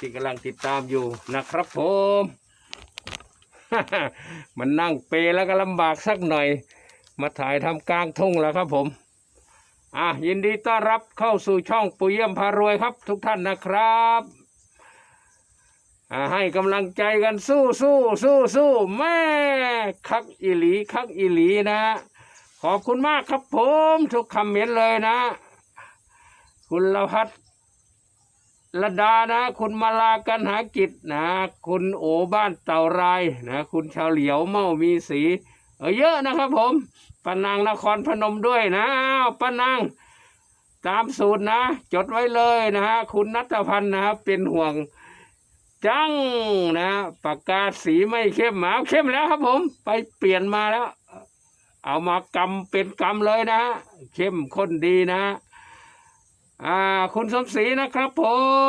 ที่กำลังติดตามอยู่นะครับผม มันนั่งเปแล้วก็ลำบากสักหน่อย มาถ่ายทำกลางทุ่งแล้วครับผม อะยินดีต้อนรับเข้าสู่ช่องปุยเยี่ยมพารวยครับ ทุกท่านนะครับอ่าให้กำลังใจกันสู้สู้สู้สู้แม่คักอิหลีคักอิหลีนะ ขอบคุณมากครับผม ทุกคำเมนต์เลยนะ คุณละพัฒน์ ระดานะคุณมาลากันหากิจนะ คุณโอบ้านเต่ารายนะ คุณชาวเหลียวเมามีสีเออเยอะนะครับผมปนางนครพนมด้วยนะอ้าวปนางตามสูตรนะ จดไว้เลยนะฮะคุณนัทพันธ์นะครับ เป็นห่วงจังนะปากกาสีไม่เข้มหมาเข้มแล้วครับผม ไปเปลี่ยนมาแล้ว เอามากำเป็นกำเลยนะ เข้มข้นดีนะ อ่าคุณสมศรีนะครับผ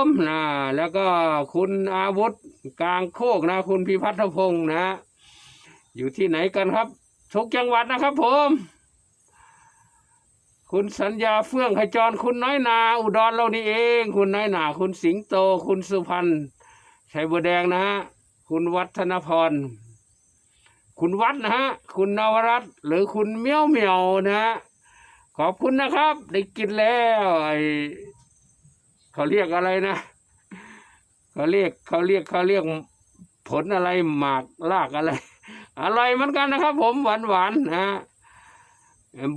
มนะแล้วก็คุณอาวุธกลางโคกนะ คุณพิพัฒนพงศ์นะ อยู่ที่ไหนกันครับ ทุกจังหวัดนะครับผม คุณสัญญาเฟื่องขจร คุณน้อยนา อุดรเรานี่เอง คุณน้อยนา คุณสิงโต คุณสุพรรณชัยบัวแดงนะฮะคุณวัฒนพร คุณวัดนะฮะ คุณนวรัตน์หรือคุณเมียวเมียวนะฮะ ขอบคุณนะครับ ได้กินแล้วไอเขาเรียกอะไรนะเขาเรียกเขาเรียกเขาเรียกผลอะไรหมากลากอะไรอร่อยเหมือนกันนะครับ ผมหวานหวานๆนะ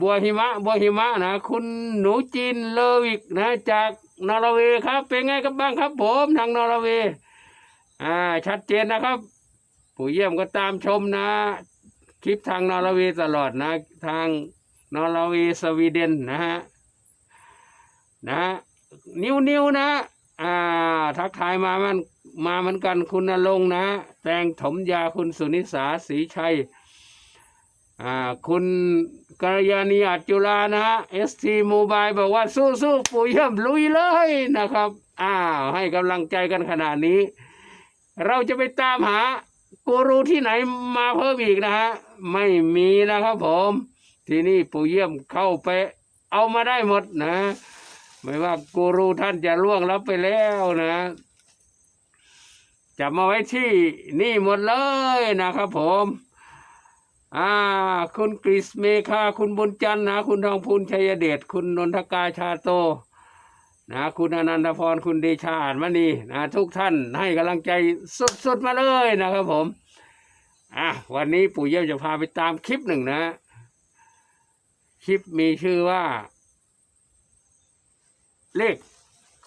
บัวหิมะบัวหิมะนะคุณหนูจีนเลวิกนะ จากนอร์เวย์ครับ เป็นไงครับบ้างครับ ผมทางนอร์เวย์อ่า ชัดเจนนะครับ ผู้เยี่ยมก็ตามชมนะ คลิปทางนอร์เวย์ตลอดนะ ทาง นอร์เวย์สวีเดนนะฮะนะนิวนิวนะอ่าทักทายมามันมาเหมือนกันคุณนรงนะ แตงถมยาคุณสุนิสาศรีชัยอ่าคุณกัลยาณีอัจจุลานะเอสทีโมบายบอกว่าสู้สู้ปู่เยี่ยมลุยเลยนะครับอ้าวให้กำลังใจกันขนาดนี้ เราจะไปตามหากูรูที่ไหนมาเพิ่มอีกนะฮะ ไม่มีนะครับผม ที่นี่ปู่เยี่ยมเข้าไป เอามาได้หมดนะ ไม่ว่ากูรูท่านจะล่วงลับไปแล้วนะจะมาไว้ที่นี่หมดเลยนะครับผมอ่าคุณกฤษเมฆาคุณบุญจันทร์นะ คุณทองพูนชัยเดชคุณนนทกาชาโต นะ คุณอนันทพรคุณเดชาอ่านมณีนะทุกท่านให้กำลังใจสุดๆมาเลยนะครับผมอะวันนี้ปู่เยี่ยมจะพาไปตามคลิปหนึ่งนะ คลิปมีชื่อว่า เลข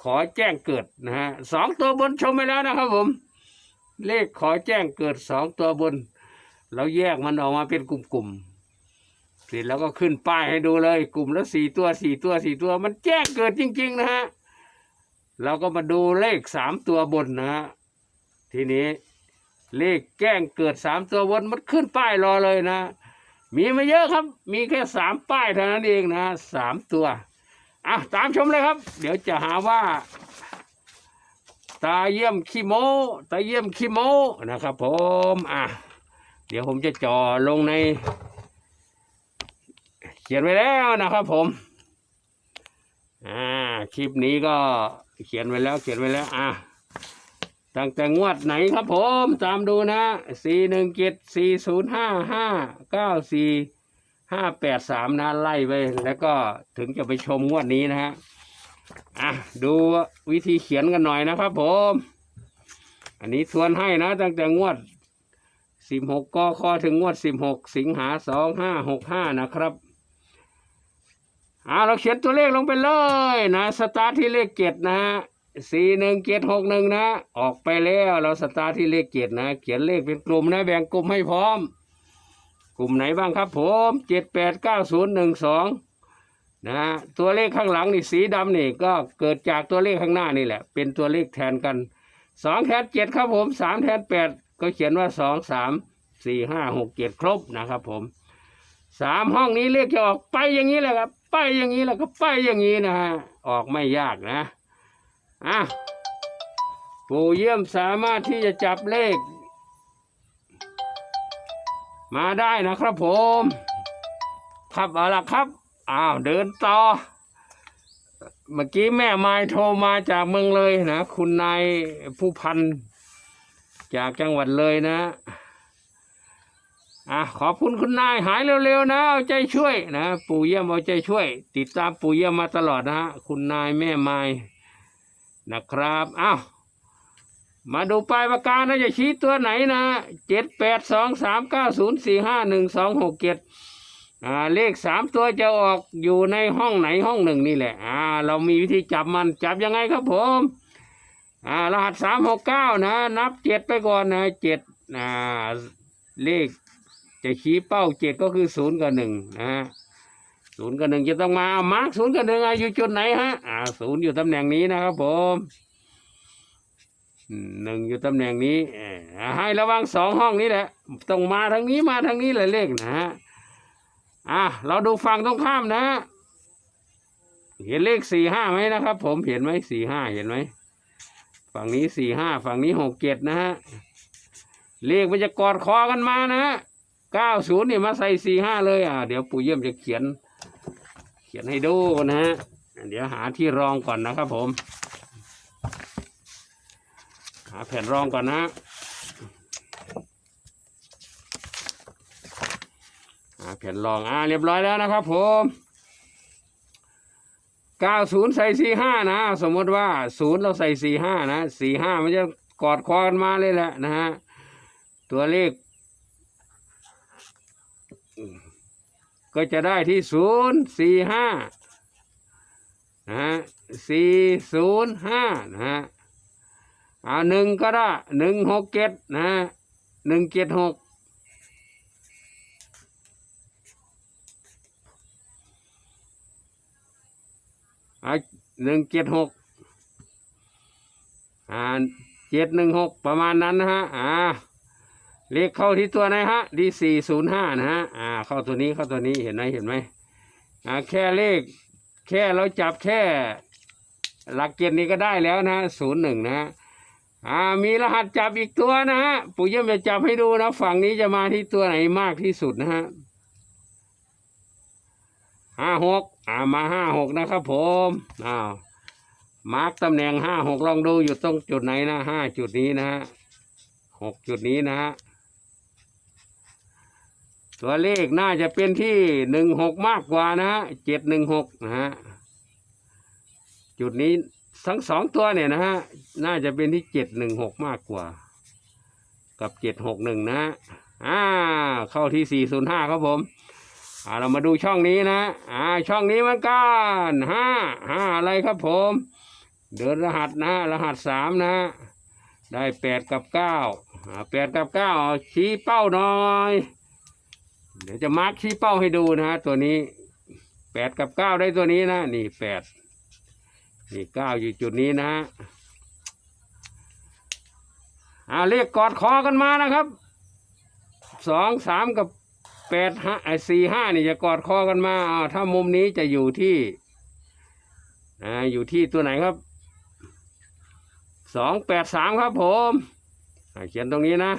ขอแจ้งเกิดนะฮะสองตัวบนชมไปแล้วนะครับผม เลขขอแจ้งเกิดสองตัวบน เราแยกมันออกมาเป็นกลุ่มๆเสร็จแล้วก็ขึ้นป้ายให้ดูเลย กลุ่มละสี่ตัวสี่ตัวสี่ตัว มันแจ้งเกิดจริง ๆ นะฮะเราก็มาดูเลขสามตัวบนนะฮะทีนี้เลขแจ้งเกิดสามตัวบนมันขึ้นป้ายรอเลยนะ มีไม่เยอะครับ มีแค่สามป้ายเท่านั้นเองนะสามตัวอะตามชมเลยครับ เดี๋ยวจะหาว่า ตาเยี่ยมขี้โมตาเยี่ยมขี้โมนะครับ ผมอะเดี๋ยวผมจะจ่อลงใน เขียนไว้แล้วนะครับ ผมอ่าคลิปนี้ก็เขียนไว้แล้วเขียนไว้แล้วอะ ตั้งแต่งวดไหนครับผมตามดูนะสี่หนึ่งเจ็ดสี่ศูนย์ห้าห้าเก้าสี่ห้าแปดสามนะไล่ไปแล้วก็ถึงจะไปชมงวดนี้นะฮะอะดูวิธีเขียนกันหน่อยนะครับผม อันนี้ทวนให้นะ ตั้งแต่งวดสิบหกกคถึงงวดสิบหกสิงหาสองห้าหกห้านะครับอ่าเราเขียนตัวเลขลงไปเลยนะ สตาร์ทที่เลขเจ็ดนะฮะ สี่หนึ่งเจ็ดหกหนึ่งนะ ออกไปแล้วเราสตาร์ทที่เลขเจ็ดนะ เขียนเลขเป็นกลุ่มนะแบ่งกลุ่มให้พร้อม กลุ่มไหนบ้างครับผมเจ็ดแปดเก้าศูนย์หนึ่งสองนะฮะตัวเลขข้างหลังนี่สีดำนี่ก็เกิดจากตัวเลขข้างหน้านี่แหละ เป็นตัวเลขแทนกันสองแทนเจ็ดครับผมสามแทนแปดก็เขียนว่าสองสามสี่ห้าหกเจ็ดครบนะครับผมสามห้องนี้เลขจะออกไปอย่างนี้แหละครับ ไปอย่างนี้แหละก็ไปอย่างนี้นะฮะออกไม่ยากนะ อะปู่เยี่ยมสามารถที่จะจับเลข มาได้นะครับผม ครับเอาละครับ อ้าวเดินต่อ เมื่อกี้แม่ไม้โทรมาจากเมืองเลยนะ คุณนายผู้พัน จากจังหวัดเลยนะอะขอบคุณคุณนายหายเร็วๆนะเอาใจช่วยนะ ปู่เยี่ยมเอาใจช่วย ติดตามปู่เยี่ยมมาตลอดนะฮะคุณนายแม่ไม้ นะครับอ้าวมาดูปลายปากกานะจะชี้ตัวไหนนะเจ็ดแปดสองสามเก้าศูนย์สี่ห้าหนึ่งสองหกเจ็ดอ่าเลขสามตัวจะออกอยู่ในห้องไหนห้องหนึ่งนี่แหละอ่าเรามีวิธีจับมันจับยังไงครับผมอ่ารหัสสามหกเก้านะ นับเจ็ดไปก่อนนะเจ็ดอ่าเลขจะชี้เป้าเจ็ดก็คือศูนย์กับหนึ่งนะฮะ ศูนย์กับหนึ่งจะต้องมาเอามาร์กศูนย์กับหนึ่งอะอยู่จุดไหนฮะอ่าศูนย์อยู่ตำแหน่งนี้นะครับผมหนึ่งอยู่ตำแหน่งนี้ให้ระวังสองห้องนี้แหละต้องมาทางนี้มาทางนี้เลยเลขนะฮะอะเราดูฝั่งตรงข้ามนะเห็นเลขสี่ห้าไหมนะครับ ผมเห็นไหมสี่ห้าเห็นไหมฝั่งนี้สี่ห้าฝั่งนี้หกเจ็ดนะฮะเลขมันจะกอดคอกันมานะฮะเก้าศูนย์นี่มาใส่สี่ห้าเลยอะเดี๋ยวปู่เยี่ยมจะเขียน ขียนให้ดูนะฮะเดี๋ยวหาที่รองก่อนนะครับผม หาแผ่นรองก่อนนะหาแผ่นรองอ่าเรียบร้อยแล้วนะครับผมเก้าศูนย์ใส่สี่ห้านะ สมมติว่าศูนย์เราใส่สี่ห้านะสี่ห้ามันจะกอดคอกันมาเลยแหละนะฮะ ตัวเลข ก็จะได้ที่ศูนย์สี่ห้านะฮะสี่ศูนย์ห้านะฮะอ่าหนึ่งก็ได้หนึ่งหกเจ็ดนะฮะหนึ่งเจ็ดหกอ่าหนึ่งเจ็ดหกอ่าเจ็ดหนึ่งหกประมาณนั้นนะฮะอ่า เลขเข้าที่ตัวไหนฮะดีสี่ศูนย์ห้านะฮะอ่าเข้าตัวนี้เข้าตัวนี้เห็นไหมเห็นไหมอ่าแค่เลข แค่เราจับแค่ หลักเกณฑ์นี้ก็ได้แล้วนะศูนย์หนึ่งนะฮะอ่ามีรหัสจับอีกตัวนะฮะปู่เยี่ยมจะจับให้ดูนะ ฝั่งนี้จะมาที่ตัวไหนมากที่สุดนะฮะห้าหกอ่ามาห้าหกนะครับผมอ้าวมาร์กตำแหน่งห้าหกลองดูอยู่ตรงจุดไหนนะห้าจุดนี้นะฮะหกจุดนี้นะฮะ ตัวเลขน่าจะเป็นที่หนึ่งหกมากกว่านะฮะเจ็ดหนึ่งหกนะฮะจุดนี้ทั้งสองตัวเนี่ยนะฮะน่าจะเป็นที่เจ็ดหนึ่งหกมากกว่า กับเจ็ดหกหนึ่งนะฮะอ่าเข้าที่สี่ศูนย์ห้าครับผมอ่าเรามาดูช่องนี้นะอ่าช่องนี้เหมันกันห้าห้าอะไรครับผม เดินรหัสนะรหัสสามนะได้แปดกับเก้าแปดกับเก้าชี้เป้าหน่อย เดี๋ยวจะมาร์คชี้เป้าให้ดูนะฮะตัวนี้แปดกับเก้าได้ตัวนี้นะ นี่แปดนี่เก้าอยู่จุดนี้นะฮะอ่าเลขกกอดคอกันมานะครับสองสามกับแปดห้าไอ้สี่ห้านี่จะกอดคอกันมาอ่าถ้ามุมนี้จะอยู่ที่อ่าอยู่ที่ตัวไหนครับสองแปดสามครับผมเขียนตรงนี้นะ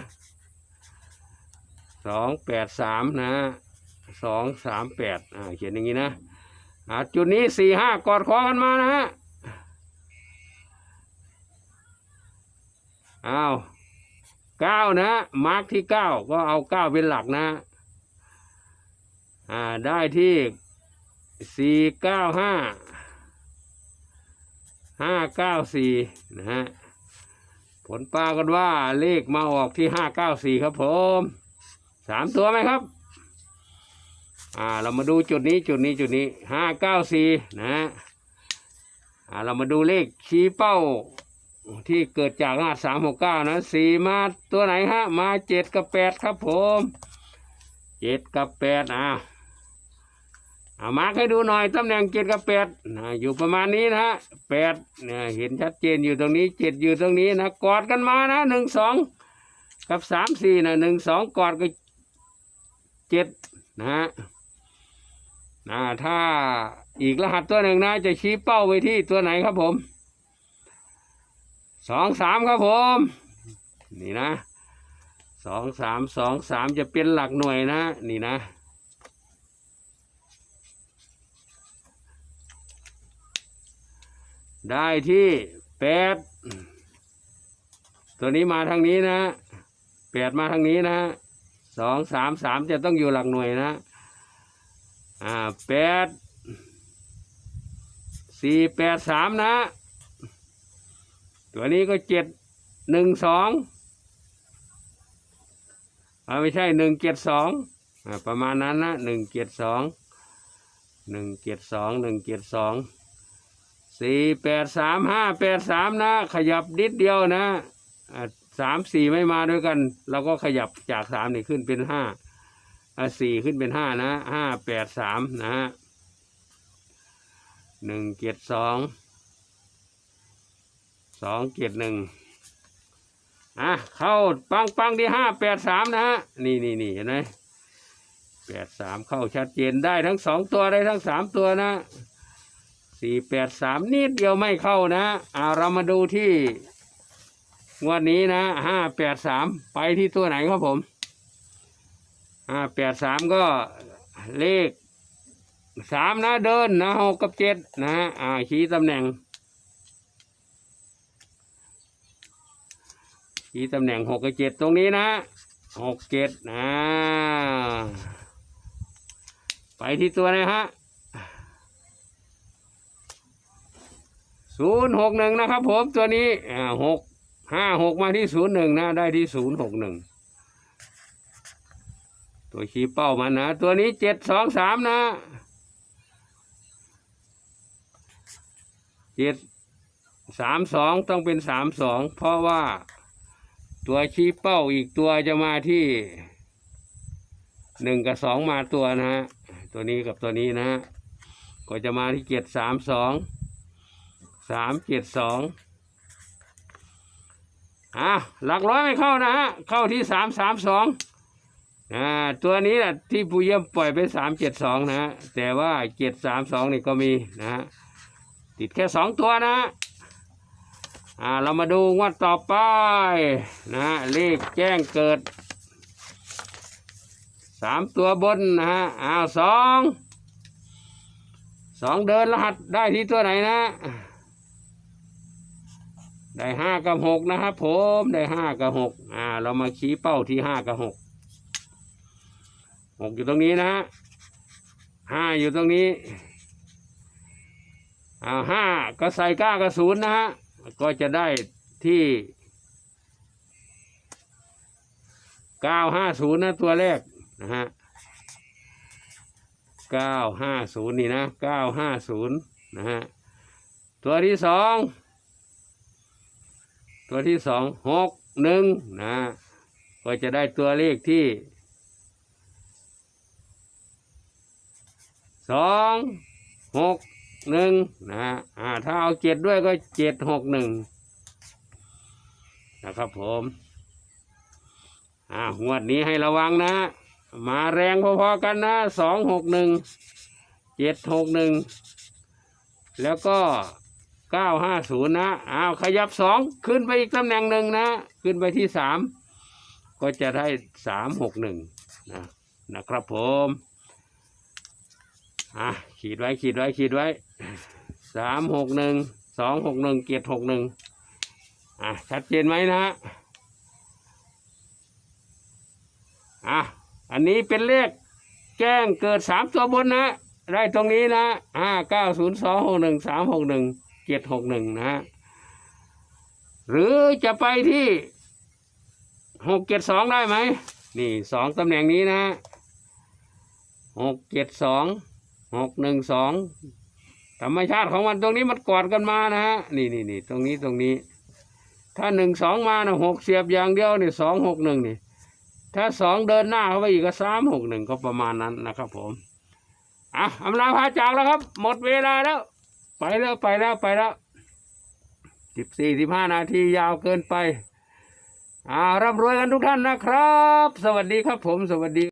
สองแปดสามนะสองสามแปดอ่าเขียนอย่างนี้นะอ่าจุดนี้สี่ห้ากอดคอกันมานะฮะอ้าวเก้านะมาร์กที่เก้าก็เอาเก้าเป็นหลักนะอ่าได้ที่สี่เก้าห้าห้าเก้าสี่นะฮะผลปรากฏว่าเลขมาออกที่ห้าเก้าสี่ครับผม สามตัวไหมครับ อ่า เรามาดูจุดนี้จุดนี้จุดนี้ห้าเก้าสี่นะอ่า เรามาดูเลขชี้เป้าที่เกิดจากรหัสสามหกเก้านะสี่มาตัวไหนฮะ มาเจ็ดกับแปดครับผมเจ็ดกับแปดอ่าเอามาร์คให้ดูหน่อยตำแหน่งเจ็ดกับแปดนะอยู่ประมาณนี้นะฮะแปดเนี่ยเห็นชัดเจนอยู่ตรงนี้เจ็ดอยู่ตรงนี้นะกอดกันมานะหนึ่งสองกับสามสี่นะหนึ่งสองกอดก็ เจ็ดนะฮะนะถ้าอีกรหัสตัวหนึ่งนะ จะชี้เป้าไปที่ตัวไหนครับผมสองสามครับผม นี่นะสองสามสองสามจะเป็นหลักหน่วยนะ นี่นะได้ที่แปดตัวนี้มาทางนี้นะแปดมาทางนี้นะ สองสามสามจะต้องอยู่หลักหน่วยนะ อ่าแปดสี่แปดสามนะ ตัวนี้ก็เจ็ดหนึ่งสองอ่าไม่ใช่หนึ่งเจ็ดสองอ่าประมาณนั้นนะหนึ่งเจ็ดสองหนึ่งเจ็ดสองหนึ่งเจ็ดสองสี่แปดสามห้าแปดสามนะ ขยับนิดเดียวนะอ่า สามสี่ไม่มาด้วยกัน เราก็ขยับจากสามนี่ขึ้นเป็นห้าสี่ขึ้นเป็นห้านะห้าแปดสามนะฮะหนึ่งเจ็ดสองสองเจ็ดหนึ่งอะเข้าปังปังที่ห้าแปดสามนะฮะนี่นี่นี่เห็นไหมแปดสามเข้าชัดเจนได้ทั้งสองตัวได้ทั้งสามตัวนะสี่แปดสามนิดเดียวไม่เข้านะอ่าเรามาดูที่ งวดนี้นะห้าแปดสามไปที่ตัวไหนครับผมห้าแปดสามก็เลขสามนะเดินนะหกกับเจ็ดนะฮะอ่าชี้ตำแหน่ง ชี้ตำแหน่งหกกับเจ็ดตรงนี้นะหกเจ็ดนะไปที่ตัวนะฮะศูนย์หกหนึ่งนะครับผมตัวนี้อ่าหก ห้าหกมาที่ศูนย์หนึ่งนะ ได้ที่ศูนย์หกหนึ่งตัวชี้เป้ามันนะ ตัวนี้เจ็ดสองสามนะเจ็ดสามสองต้องเป็นสามสองเพราะว่าตัวชี้เป้าอีกตัวจะมาที่หนึ่งกับสองมาตัวนะฮะตัวนี้กับตัวนี้นะฮะก็จะมาที่เจ็ดสามสองสามเจ็ดสอง อะหลักร้อยไม่เข้านะฮะเข้าที่สามสามสองอ่าตัวนี้แหละที่ผู้เยี่ยมปล่อยไปสามเจ็ดสองนะฮะแต่ว่าเจ็ดสามสองนี่ก็มีนะฮะติดแค่สองตัวนะฮะอ่าเรามาดูงวดต่อไปนะฮะเลขแจ้งเกิดสามตัวบนนะฮะอ้าวสองสองเดินรหัสได้ที่ตัวไหนนะ ได้ห้ากับหกนะครับผมได้ห้ากับหกอ่า เรามาชี้เป้าที่ห้ากับหกหกอยู่ตรงนี้นะห้าอยู่ตรงนี้อ่าห้าก็ใส่เก้ากับศูนย์นะฮะก็จะได้ที่เก้าห้าศูนย์นะตัวแรกนะฮะเก้าห้าศูนย์นี่นะเก้าห้าศูนย์นะฮะตัวที่สอง ตัวที่สองหกหนึ่งนะก็จะได้ตัวเลขที่สองหกหนึ่งนะฮะอ่าถ้าเอาเจ็ดด้วยก็เจ็ดหกหนึ่งนะครับผมอ่างวดนี้ให้ระวังนะ มาแรงพอๆกันนะสองหกหนึ่งเจ็ดหกหนึ่งแล้วก็ เก้าห้าศูนย์นะอ้าวขยับสองขึ้นไปอีกตำแหน่งหนึ่งนะ ขึ้นไปที่สามก็จะได้สามหกหนึ่งนะนะครับผมอะขีดไว้ขีดไว้ขีดไว้สามหกหนึ่งสองหกหนึ่งเจ็ดหกหนึ่งอะชัดเจนไหมนะฮะอะอันนี้เป็นเลขแจ้งเกิดสามตัวบนนะ ได้ตรงนี้นะห้าเก้าศูนย์สองหกหนึ่งสามหกหนึ่ง เจ็ดหกหนึ่งนะฮะหรือจะไปที่หกเจ็ดสองได้ไหมนี่สองตำแหน่งนี้นะหกเจ็ดสองหกหนึ่งสองธรรมชาติของมันตรงนี้มันกอดกันมานะฮะนี่นี่นี่ตรงนี้ตรงนี้ ถ้าหนึ่งสองมานะหกเสียบอย่างเดียวนี่สองหกหนึ่งนี่ ถ้าสองเดินหน้าเข้าไปอีกก็สามหกหนึ่งก็ประมาณนั้นนะครับผมอะอำลาพาจากแล้วครับ หมดเวลาแล้ว ไปแล้วไปแล้วไปแล้วสิบสี่สิบห้านาทียาวเกินไป อ่าร่ำรวยกันทุกท่านนะครับ สวัสดีครับผมสวัสดี